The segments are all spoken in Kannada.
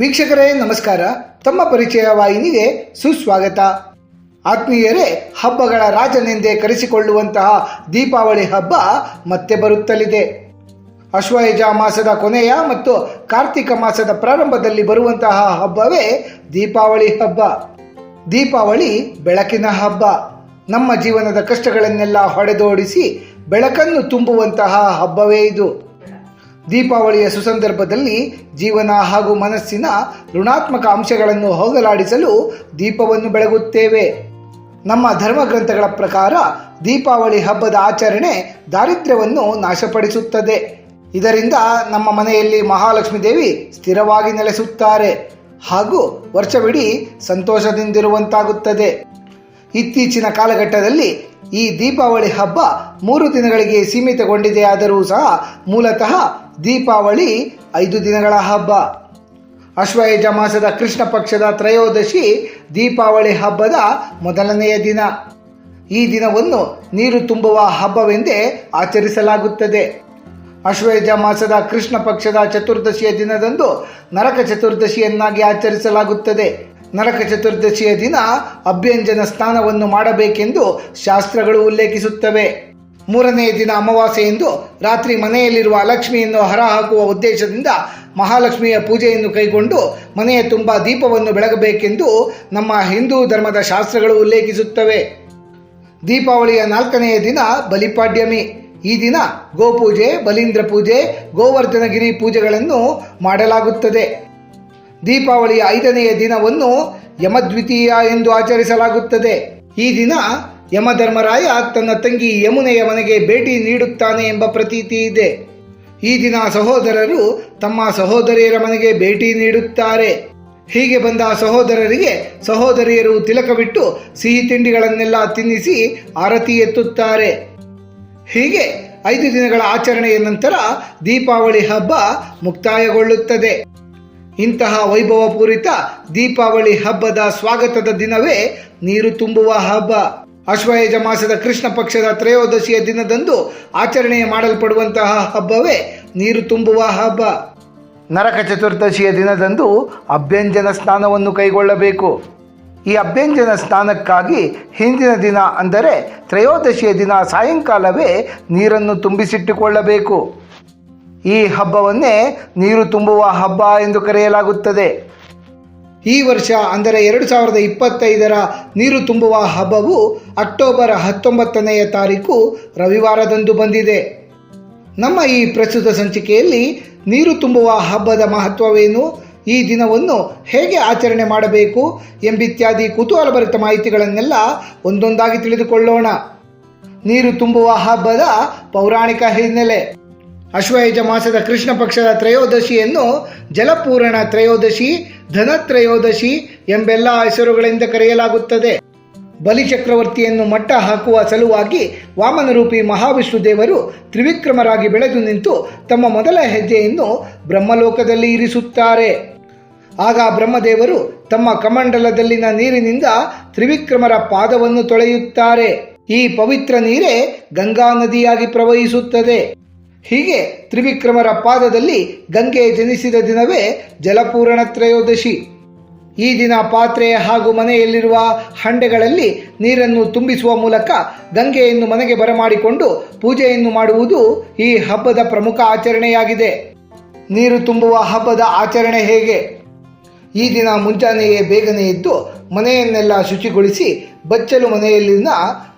ವೀಕ್ಷಕರೇ, ನಮಸ್ಕಾರ. ತಮ್ಮ ಪರಿಚಯ ವಾಹಿನಿಗೆ ಸುಸ್ವಾಗತ. ಆತ್ಮೀಯರೇ, ಹಬ್ಬಗಳ ರಾಜನೆಂದೇ ಕರೆಸಿಕೊಳ್ಳುವಂತಹ ದೀಪಾವಳಿ ಹಬ್ಬ ಮತ್ತೆ ಬರುತ್ತಲಿದೆ. ಅಶ್ವಯುಜ ಮಾಸದ ಕೊನೆಯ ಮತ್ತು ಕಾರ್ತಿಕ ಮಾಸದ ಪ್ರಾರಂಭದಲ್ಲಿ ಬರುವಂತಹ ಹಬ್ಬವೇ ದೀಪಾವಳಿ ಹಬ್ಬ. ದೀಪಾವಳಿ ಬೆಳಕಿನ ಹಬ್ಬ. ನಮ್ಮ ಜೀವನದ ಕಷ್ಟಗಳನ್ನೆಲ್ಲ ಹೊಡೆದೋಡಿಸಿ ಬೆಳಕನ್ನು ತುಂಬುವಂತಹ ಹಬ್ಬವೇ ಇದು. ದೀಪಾವಳಿಯ ಸುಸಂದರ್ಭದಲ್ಲಿ ಜೀವನ ಹಾಗೂ ಮನಸ್ಸಿನ ಋಣಾತ್ಮಕ ಅಂಶಗಳನ್ನು ಹೋಗಲಾಡಿಸಲು ದೀಪವನ್ನು ಬೆಳಗುತ್ತೇವೆ. ನಮ್ಮ ಧರ್ಮಗ್ರಂಥಗಳ ಪ್ರಕಾರ ದೀಪಾವಳಿ ಹಬ್ಬದ ಆಚರಣೆ ದಾರಿದ್ರ್ಯವನ್ನು ನಾಶಪಡಿಸುತ್ತದೆ. ಇದರಿಂದ ನಮ್ಮ ಮನೆಯಲ್ಲಿ ಮಹಾಲಕ್ಷ್ಮೀ ದೇವಿ ಸ್ಥಿರವಾಗಿ ನೆಲೆಸುತ್ತಾರೆ. ಹಾಗೂ ವರ್ಷವಿಡೀ ಸಂತೋಷದಿಂದಿರುವಂತಾಗುತ್ತದೆ. ಇತ್ತೀಚಿನ ಕಾಲಘಟ್ಟದಲ್ಲಿ ಈ ದೀಪಾವಳಿ ಹಬ್ಬ ಮೂರು ದಿನಗಳಿಗೆ ಸೀಮಿತಗೊಂಡಿದೆ ಆದರೂ ಸಹ ಮೂಲತಃ ದೀಪಾವಳಿ ಐದು ದಿನಗಳ ಹಬ್ಬ. ಅಶ್ವಯುಜ ಮಾಸದ ಕೃಷ್ಣ ಪಕ್ಷದ ತ್ರಯೋದಶಿ ದೀಪಾವಳಿ ಹಬ್ಬದ ಮೊದಲನೆಯ ದಿನ. ಈ ದಿನವನ್ನು ನೀರು ತುಂಬುವ ಹಬ್ಬವೆಂದೇ ಆಚರಿಸಲಾಗುತ್ತದೆ. ಅಶ್ವಯುಜ ಮಾಸದ ಕೃಷ್ಣ ಪಕ್ಷದ ಚತುರ್ದಶಿಯ ದಿನದಂದು ನರಕ ಚತುರ್ದಶಿಯನ್ನಾಗಿ ಆಚರಿಸಲಾಗುತ್ತದೆ. ನರಕ ಚತುರ್ದಶಿಯ ದಿನ ಅಭ್ಯಂಜನ ಸ್ನಾನವನ್ನು ಮಾಡಬೇಕೆಂದು ಶಾಸ್ತ್ರಗಳು ಉಲ್ಲೇಖಿಸುತ್ತವೆ. ಮೂರನೆಯ ದಿನ ಅಮಾವಾಸ್ಯೆ ಎಂದು ರಾತ್ರಿ ಮನೆಯಲ್ಲಿರುವ ಲಕ್ಷ್ಮಿಯನ್ನು ಹೊರಹಾಕುವ ಉದ್ದೇಶದಿಂದ ಮಹಾಲಕ್ಷ್ಮಿಯ ಪೂಜೆಯನ್ನು ಕೈಗೊಂಡು ಮನೆಯ ತುಂಬ ದೀಪವನ್ನು ಬೆಳಗಬೇಕೆಂದು ನಮ್ಮ ಹಿಂದೂ ಧರ್ಮದ ಶಾಸ್ತ್ರಗಳು ಉಲ್ಲೇಖಿಸುತ್ತವೆ. ದೀಪಾವಳಿಯ ನಾಲ್ಕನೆಯ ದಿನ ಬಲಿಪಾಡ್ಯಮಿ. ಈ ದಿನ ಗೋಪೂಜೆ, ಬಲೀಂದ್ರ ಪೂಜೆ, ಗೋವರ್ಧನಗಿರಿ ಪೂಜೆಗಳನ್ನು ಮಾಡಲಾಗುತ್ತದೆ. ದೀಪಾವಳಿಯ ಐದನೆಯ ದಿನವನ್ನು ಯಮದ್ವಿತೀಯ ಎಂದು ಆಚರಿಸಲಾಗುತ್ತದೆ. ಈ ದಿನ ಯಮಧರ್ಮರಾಯ ತನ್ನ ತಂಗಿ ಯಮುನೆಯ ಮನೆಗೆ ಭೇಟಿ ನೀಡುತ್ತಾನೆ ಎಂಬ ಪ್ರತೀತಿ ಇದೆ. ಈ ದಿನ ಸಹೋದರರು ತಮ್ಮ ಸಹೋದರಿಯರ ಮನೆಗೆ ಭೇಟಿ ನೀಡುತ್ತಾರೆ. ಹೀಗೆ ಬಂದ ಸಹೋದರರಿಗೆ ಸಹೋದರಿಯರು ತಿಲಕವಿಟ್ಟು ಸಿಹಿ ತಿಂಡಿಗಳನ್ನೆಲ್ಲ ತಿನ್ನಿಸಿ ಆರತಿ ಎತ್ತುತ್ತಾರೆ. ಹೀಗೆ ಐದು ದಿನಗಳ ಆಚರಣೆಯ ನಂತರ ದೀಪಾವಳಿ ಹಬ್ಬ ಮುಕ್ತಾಯಗೊಳ್ಳುತ್ತದೆ. ಇಂತಹ ವೈಭವಪೂರಿತ ದೀಪಾವಳಿ ಹಬ್ಬದ ಸ್ವಾಗತದ ದಿನವೇ ನೀರು ತುಂಬುವ ಹಬ್ಬ. ಅಶ್ವಯುಜ ಮಾಸದ ಕೃಷ್ಣ ಪಕ್ಷದ ತ್ರಯೋದಶಿಯ ದಿನದಂದು ಆಚರಣೆ ಮಾಡಲ್ಪಡುವಂತಹ ಹಬ್ಬವೇ ನೀರು ತುಂಬುವ ಹಬ್ಬ. ನರಕ ಚತುರ್ದಶಿಯ ದಿನದಂದು ಅಭ್ಯಂಜನ ಸ್ನಾನವನ್ನು ಕೈಗೊಳ್ಳಬೇಕು. ಈ ಅಭ್ಯಂಜನ ಸ್ನಾನಕ್ಕಾಗಿ ಹಿಂದಿನ ದಿನ ಅಂದರೆ ತ್ರಯೋದಶಿಯ ದಿನ ಸಾಯಂಕಾಲವೇ ನೀರನ್ನು ತುಂಬಿಸಿಟ್ಟುಕೊಳ್ಳಬೇಕು. ಈ ಹಬ್ಬವನ್ನೇ ನೀರು ತುಂಬುವ ಹಬ್ಬ ಎಂದು ಕರೆಯಲಾಗುತ್ತದೆ. ಈ ವರ್ಷ, ಅಂದರೆ ಎರಡು ಸಾವಿರದ ಇಪ್ಪತ್ತೈದರ ನೀರು ತುಂಬುವ ಹಬ್ಬವು ಅಕ್ಟೋಬರ್ ಹತ್ತೊಂಬತ್ತನೆಯ ತಾರೀಕು ರವಿವಾರದಂದು ಬಂದಿದೆ. ನಮ್ಮ ಈ ಪ್ರಸ್ತುತ ಸಂಚಿಕೆಯಲ್ಲಿ ನೀರು ತುಂಬುವ ಹಬ್ಬದ ಮಹತ್ವವೇನು, ಈ ದಿನವನ್ನು ಹೇಗೆ ಆಚರಣೆ ಮಾಡಬೇಕು ಎಂಬಿತ್ಯಾದಿ ಕುತೂಹಲಭರಿತ ಮಾಹಿತಿಗಳನ್ನೆಲ್ಲ ಒಂದೊಂದಾಗಿ ತಿಳಿದುಕೊಳ್ಳೋಣ. ನೀರು ತುಂಬುವ ಹಬ್ಬದ ಪೌರಾಣಿಕ ಹಿನ್ನೆಲೆ. ಅಶ್ವಯುಜ ಮಾಸದ ಕೃಷ್ಣ ಪಕ್ಷದ ತ್ರಯೋದಶಿಯನ್ನು ಜಲಪೂರಣ ತ್ರಯೋದಶಿ, ಧನತ್ರಯೋದಶಿ ಎಂಬೆಲ್ಲ ಹೆಸರುಗಳಿಂದ ಕರೆಯಲಾಗುತ್ತದೆ. ಬಲಿಚಕ್ರವರ್ತಿಯನ್ನು ಮಟ್ಟ ಹಾಕುವ ಸಲುವಾಗಿ ವಾಮನರೂಪಿ ಮಹಾವಿಷ್ಣು ದೇವರು ತ್ರಿವಿಕ್ರಮರಾಗಿ ಬೆಳೆದು ನಿಂತು ತಮ್ಮ ಮೊದಲ ಹೆಜ್ಜೆಯನ್ನು ಬ್ರಹ್ಮಲೋಕದಲ್ಲಿ ಇರಿಸುತ್ತಾರೆ. ಆಗ ಬ್ರಹ್ಮದೇವರು ತಮ್ಮ ಕಮಂಡಲದಲ್ಲಿನ ನೀರಿನಿಂದ ತ್ರಿವಿಕ್ರಮರ ಪಾದವನ್ನು ತೊಳೆಯುತ್ತಾರೆ. ಈ ಪವಿತ್ರ ನೀರೇ ಗಂಗಾ ನದಿಯಾಗಿ ಪ್ರವಹಿಸುತ್ತದೆ. ಹೀಗೆ ತ್ರಿವಿಕ್ರಮರ ಪಾದದಲ್ಲಿ ಗಂಗೆ ಜನಿಸಿದ ದಿನವೇ ಜಲಪೂರಣ ತ್ರಯೋದಶಿ. ಈ ದಿನ ಪಾತ್ರೆ ಹಾಗೂ ಮನೆಯಲ್ಲಿರುವ ಹಂಡೆಗಳಲ್ಲಿ ನೀರನ್ನು ತುಂಬಿಸುವ ಮೂಲಕ ಗಂಗೆಯನ್ನು ಮನೆಗೆ ಬರಮಾಡಿಕೊಂಡು ಪೂಜೆಯನ್ನು ಮಾಡುವುದು ಈ ಹಬ್ಬದ ಪ್ರಮುಖ ಆಚರಣೆಯಾಗಿದೆ. ನೀರು ತುಂಬುವ ಹಬ್ಬದ ಆಚರಣೆ ಹೇಗೆ? ಈ ದಿನ ಮುಂಜಾನೆಯೇ ಬೇಗನೆ ಎದ್ದು ಮನೆಯನ್ನೆಲ್ಲ ಶುಚಿಗೊಳಿಸಿ ಬಚ್ಚಲು ಮನೆಯಲ್ಲಿನ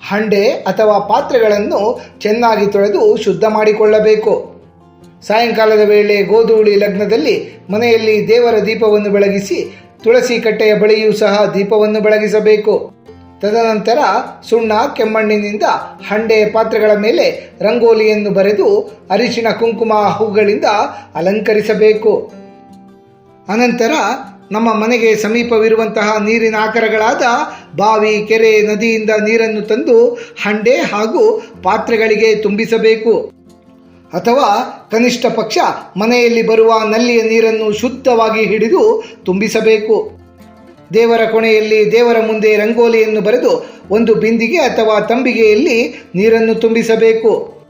ಹಂಡೆ ಅಥವಾ ಪಾತ್ರೆಗಳನ್ನು ಚೆನ್ನಾಗಿ ತೊಳೆದು ಶುದ್ಧ ಮಾಡಿಕೊಳ್ಳಬೇಕು. ಸಾಯಂಕಾಲದ ವೇಳೆ ಗೋಧೂಳಿ ಲಗ್ನದಲ್ಲಿ ಮನೆಯಲ್ಲಿ ದೇವರ ದೀಪವನ್ನು ಬೆಳಗಿಸಿ ತುಳಸಿ ಕಟ್ಟೆಯ ಬಳಿಯೂ ಸಹ ದೀಪವನ್ನು ಬೆಳಗಿಸಬೇಕು. ತದನಂತರ ಸುಣ್ಣ ಕೆಮ್ಮಣ್ಣಿನಿಂದ ಹಂಡೆ ಪಾತ್ರೆಗಳ ಮೇಲೆ ರಂಗೋಲಿಯನ್ನು ಬರೆದು ಅರಿಶಿನ ಕುಂಕುಮ ಹೂಗಳಿಂದ ಅಲಂಕರಿಸಬೇಕು. ಅನಂತರ ನಮ್ಮ ಮನೆಗೆ ಸಮೀಪವಿರುವಂತಹ ನೀರಿನ ಆಕರಗಳಾದ ಬಾವಿ, ಕೆರೆ, ನದಿಯಿಂದ ನೀರನ್ನು ತಂದು ಹಂಡೆ ಹಾಗೂ ಪಾತ್ರೆಗಳಿಗೆ ತುಂಬಿಸಬೇಕು. ಅಥವಾ ಕನಿಷ್ಠ ಪಕ್ಷ ಮನೆಯಲ್ಲಿ ಬರುವ ನಲ್ಲಿಯ ನೀರನ್ನು ಶುದ್ಧವಾಗಿ ಹಿಡಿದು ತುಂಬಿಸಬೇಕು. ದೇವರ ಕೊನೆಯಲ್ಲಿ ದೇವರ ಮುಂದೆ ರಂಗೋಲಿಯನ್ನು ಬರೆದು ಒಂದು ಬಿಂದಿಗೆ ಅಥವಾ ತಂಬಿಗೆಯಲ್ಲಿ ನೀರನ್ನು ತುಂಬಿಸಬೇಕು.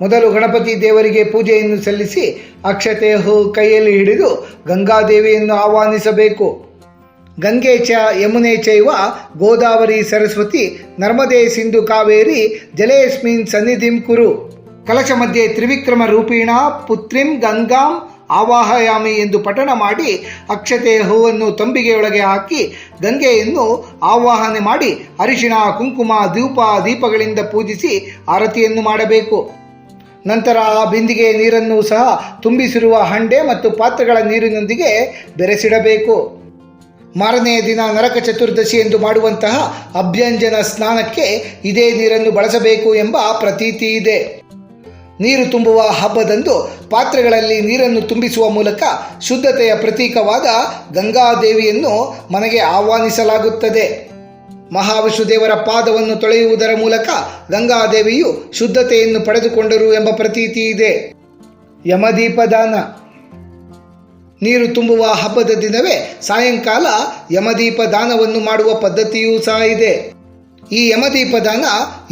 ಮೊದಲು ಗಣಪತಿ ದೇವರಿಗೆ ಪೂಜೆಯನ್ನು ಸಲ್ಲಿಸಿ ಅಕ್ಷತೆ ಹೂ ಕೈಯಲ್ಲಿ ಹಿಡಿದು ಗಂಗಾದೇವಿಯನ್ನು ಆಹ್ವಾನಿಸಬೇಕು. ಗಂಗೆ ಚ ಯಮುನೆ ಚೈವ ಗೋದಾವರಿ ಸರಸ್ವತಿ ನರ್ಮದೆ ಸಿಂಧು ಕಾವೇರಿ ಜಲೇಸ್ಮಿನ್ ಸನ್ನಿಧಿಂ ಕುರು. ಕಲಶ ಮಧ್ಯೆ ತ್ರಿವಿಕ್ರಮ ರೂಪೀಣ ಪುತ್ರಿಂ ಗಂಗಾಂ ಆವಾಹಯಾಮಿ ಎಂದು ಪಠಣ ಮಾಡಿ ಅಕ್ಷತೆ ಹೂವನ್ನು ತಂಬಿಗೆಯೊಳಗೆ ಹಾಕಿ ಗಂಗೆಯನ್ನು ಆವಾಹನೆ ಮಾಡಿ ಅರಿಶಿಣ, ಕುಂಕುಮ ದೀಪ ದೀಪಗಳಿಂದ ಪೂಜಿಸಿ ಆರತಿಯನ್ನು ಮಾಡಬೇಕು. ನಂತರ ಆ ಬಿಂದಿಗೆ ನೀರನ್ನು ಸಹ ತುಂಬಿಸಿರುವ ಹಂಡೆ ಮತ್ತು ಪಾತ್ರೆಗಳ ನೀರಿನೊಂದಿಗೆ ಬೆರೆಸಿಡಬೇಕು. ಮಾರನೆಯ ದಿನ ನರಕ ಚತುರ್ದಶಿ ಎಂದು ಮಾಡುವಂತಹ ಅಭ್ಯಂಜನ ಸ್ನಾನಕ್ಕೆ ಇದೇ ನೀರನ್ನು ಬಳಸಬೇಕು ಎಂಬ ಪ್ರತೀತಿ ಇದೆ. ನೀರು ತುಂಬುವ ಹಬ್ಬದಂದು ಪಾತ್ರೆಗಳಲ್ಲಿ ನೀರನ್ನು ತುಂಬಿಸುವ ಮೂಲಕ ಶುದ್ಧತೆಯ ಪ್ರತೀಕವಾದ ಗಂಗಾದೇವಿಯನ್ನು ಮನೆಗೆ ಆಹ್ವಾನಿಸಲಾಗುತ್ತದೆ. ಮಹಾವಿಷ್ಣುದೇವರ ಪಾದವನ್ನು ತೊಳೆಯುವುದರ ಮೂಲಕ ಗಂಗಾದೇವಿಯು ಶುದ್ಧತೆಯನ್ನು ಪಡೆದುಕೊಂಡರು ಎಂಬ ಪ್ರತೀತಿ ಇದೆ. ಯಮದೀಪದಾನ. ನೀರು ತುಂಬುವ ಹಬ್ಬದ ದಿನವೇ ಸಾಯಂಕಾಲ ಯಮದೀಪ ದಾನವನ್ನು ಮಾಡುವ ಪದ್ಧತಿಯೂ ಸಹ ಇದೆ. ಈ ಯಮದೀಪದಾನ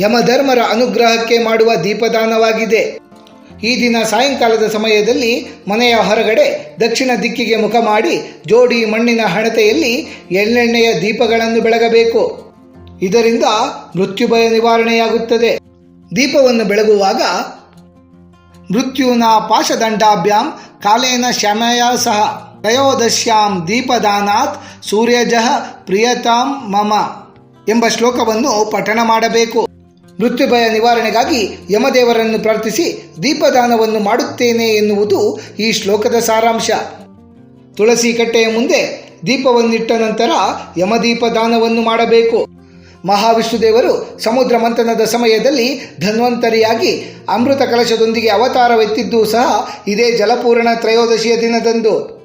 ಯಮಧರ್ಮರ ಅನುಗ್ರಹಕ್ಕೆ ಮಾಡುವ ದೀಪದಾನವಾಗಿದೆ. ಈ ದಿನ ಸಾಯಂಕಾಲದ ಸಮಯದಲ್ಲಿ ಮನೆಯ ಹೊರಗಡೆ ದಕ್ಷಿಣ ದಿಕ್ಕಿಗೆ ಮುಖ ಮಾಡಿ ಜೋಡಿ ಮಣ್ಣಿನ ಹಣತೆಯಲ್ಲಿ ಎಳ್ಳೆಣ್ಣೆಯ ದೀಪಗಳನ್ನು ಬೆಳಗಬೇಕು. ಇದರಿಂದ ಮೃತ್ಯುಭಯ ನಿವಾರಣೆಯಾಗುತ್ತದೆ. ದೀಪವನ್ನು ಬೆಳಗುವಾಗ ಮೃತ್ಯುನ ಪಾಶದಂಡಾಭ್ಯಾಂ ಕಾಲೇನ ಶಮಯ ಸಹ ತ್ರಯೋದಶ್ಯಾಂ ದೀಪದಾನಾತ್ ಸೂರ್ಯಜಃ ಪ್ರಿಯತಾಂ ಮಮ ಎಂಬ ಶ್ಲೋಕವನ್ನು ಪಠಣ ಮಾಡಬೇಕು. ಮೃತ್ಯುಭಯ ನಿವಾರಣೆಗಾಗಿ ಯಮದೇವರನ್ನು ಪ್ರಾರ್ಥಿಸಿ ದೀಪದಾನವನ್ನು ಮಾಡುತ್ತೇನೆ ಎನ್ನುವುದು ಈ ಶ್ಲೋಕದ ಸಾರಾಂಶ. ತುಳಸಿ ಕಟ್ಟೆಯ ಮುಂದೆ ದೀಪವನ್ನಿಟ್ಟ ನಂತರ ಯಮದೀಪ ದಾನವನ್ನು ಮಾಡಬೇಕು. ಮಹಾವಿಷ್ಣುದೇವರು ಸಮುದ್ರ ಮಂಥನದ ಸಮಯದಲ್ಲಿ ಧನ್ವಂತರಿಯಾಗಿ ಅಮೃತ ಕಲಶದೊಂದಿಗೆ ಅವತಾರವೆತ್ತಿದ್ದು ಸಹ ಇದೇ ಜಲಪೂರ್ಣ ತ್ರಯೋದಶಿಯ ದಿನದಂದು.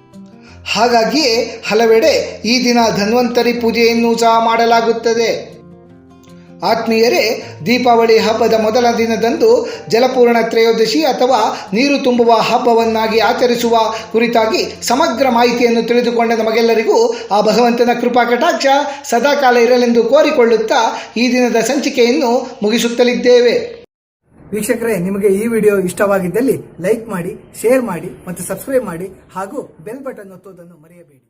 ಹಾಗಾಗಿಯೇ ಹಲವೆಡೆ ಈ ದಿನ ಧನ್ವಂತರಿ ಪೂಜೆಯನ್ನು ಸಹ ಮಾಡಲಾಗುತ್ತದೆ. ಆತ್ಮೀಯರೇ, ದೀಪಾವಳಿ ಹಬ್ಬದ ಮೊದಲ ದಿನದಂದು ಜಲಪೂರ್ಣ ತ್ರಯೋದಶಿ ಅಥವಾ ನೀರು ತುಂಬುವ ಹಬ್ಬವನ್ನಾಗಿ ಆಚರಿಸುವ ಕುರಿತಾಗಿ ಸಮಗ್ರ ಮಾಹಿತಿಯನ್ನು ತಿಳಿದುಕೊಂಡ ನಮಗೆಲ್ಲರಿಗೂ ಆ ಭಗವಂತನ ಕೃಪಾ ಕಟಾಕ್ಷ ಸದಾಕಾಲ ಇರಲೆಂದು ಕೋರಿಕೊಳ್ಳುತ್ತಾ ಈ ದಿನದ ಸಂಚಿಕೆಯನ್ನು ಮುಗಿಸುತ್ತಲಿದ್ದೇವೆ. ವೀಕ್ಷಕರೇ, ನಿಮಗೆ ಈ ವಿಡಿಯೋ ಇಷ್ಟವಾಗಿದ್ದಲ್ಲಿ ಲೈಕ್ ಮಾಡಿ, ಶೇರ್ ಮಾಡಿ ಮತ್ತು ಸಬ್ಸ್ಕ್ರೈಬ್ ಮಾಡಿ ಹಾಗೂ ಬೆಲ್ ಬಟನ್ ಒತ್ತುವುದನ್ನು ಮರೆಯಬೇಡಿ.